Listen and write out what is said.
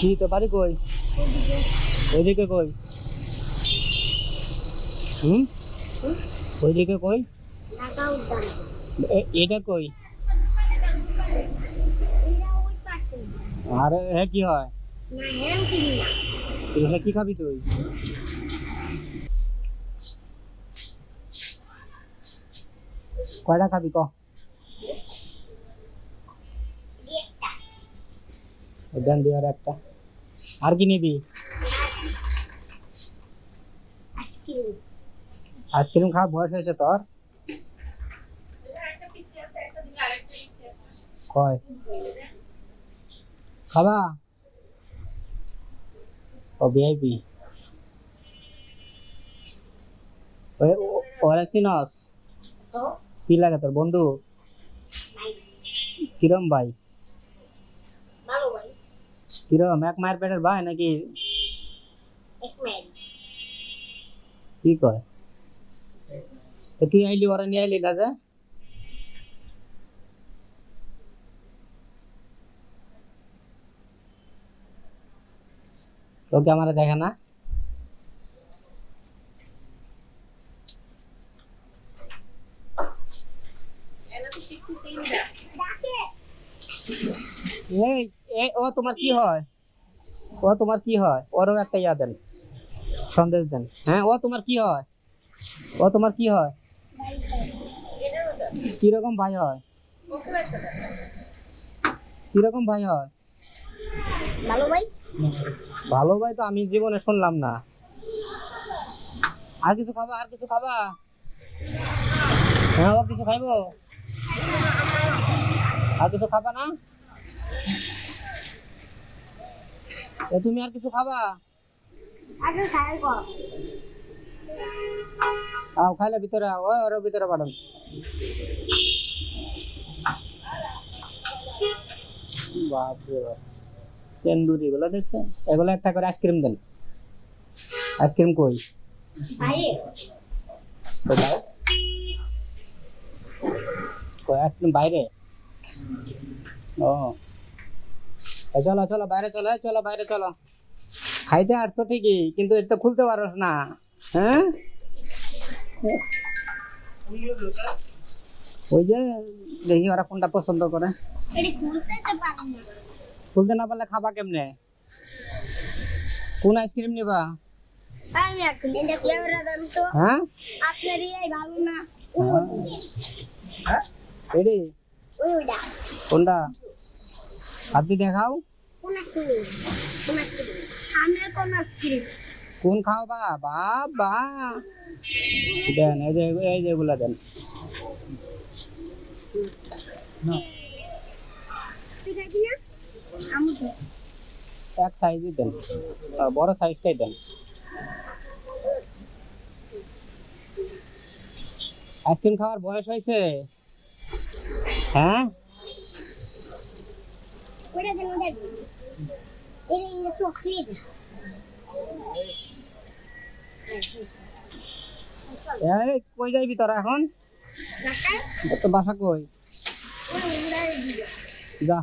কি তো বাড়ি কই? ওইদিকে কই? হুম? ওইদিকে কই? এটা কই? আর হ্যাঁ কি হয়? কি খাবি তুই? কয়টা খাবি ক? দেন আর একটা। আর কি নিবি? আইসক্রিম। খাওয়ার বয়স হয়েছে তোর? কয়? খাবা? ও ভিআইপি। ওরা চিনস কি লাগে তোর বন্ধু? কিরম ভাই? কিরম এক মায়ের পেটের ভাই নাকি এক মিনিট কি কয় তো তুই আইলি ওরা নিয়ে আইলি না যে তোকে আমার দেখে না ডাকে এই ও তোমার কি হয়? ও তোমার কি হয়? ওরও একটা ইয়া দেন সন্দেশ দেন। হ্যাঁ ও তোমার কি হয়? ও তোমার কি হয়? কীরকম ভাই হয়? কীরকম ভাই হয়? ভালো ভাই? ভালো ভাই তো আমি জীবনে শুনলাম না। আর কিছু খাবা আর কিছু খাবা? হ্যাঁ ও কিছু খাইবো? আর কিছু খাবা না? এ তুমি আর কিছু খাবা? আও খাইলে ভিতরে ওই ওর ভিতরে পাঠান বাপরে বাপ। তেন্দুরি গুলো দেখছেন এগুলো একটা করে আইসক্রিম দেন। আইসক্রিম কই আইসক্রিম বাইরে? ও। চলো চলো বাইরে চলো চলো বাইরে চলো। খাইতে আর তো ঠিকই কিন্তু এটা খুলতে পারোস না হ্যাঁ? ওই যে দেখি ওরা কোনটা পছন্দ করে। খুলতে না। পারলে খাবা কেমনে? কোন আইসক্রিম নিবা? হ্যাঁ? ওইটা। কোনটা? আপনি দেখাও। কোন খাও বা? বাবা দেন এই যে এই যে এগুলা দেন। এক সাইজই দেন। বড় সাইজটাই দেন। আইসক্রিম খাওয়ার বয়স হয়েছে? হ্যাঁ? ওটা দেন ওটা দেন এটা এটা চকলেট। এই কই যাইবি তোরা এখন? তোর বাসা কই? যা।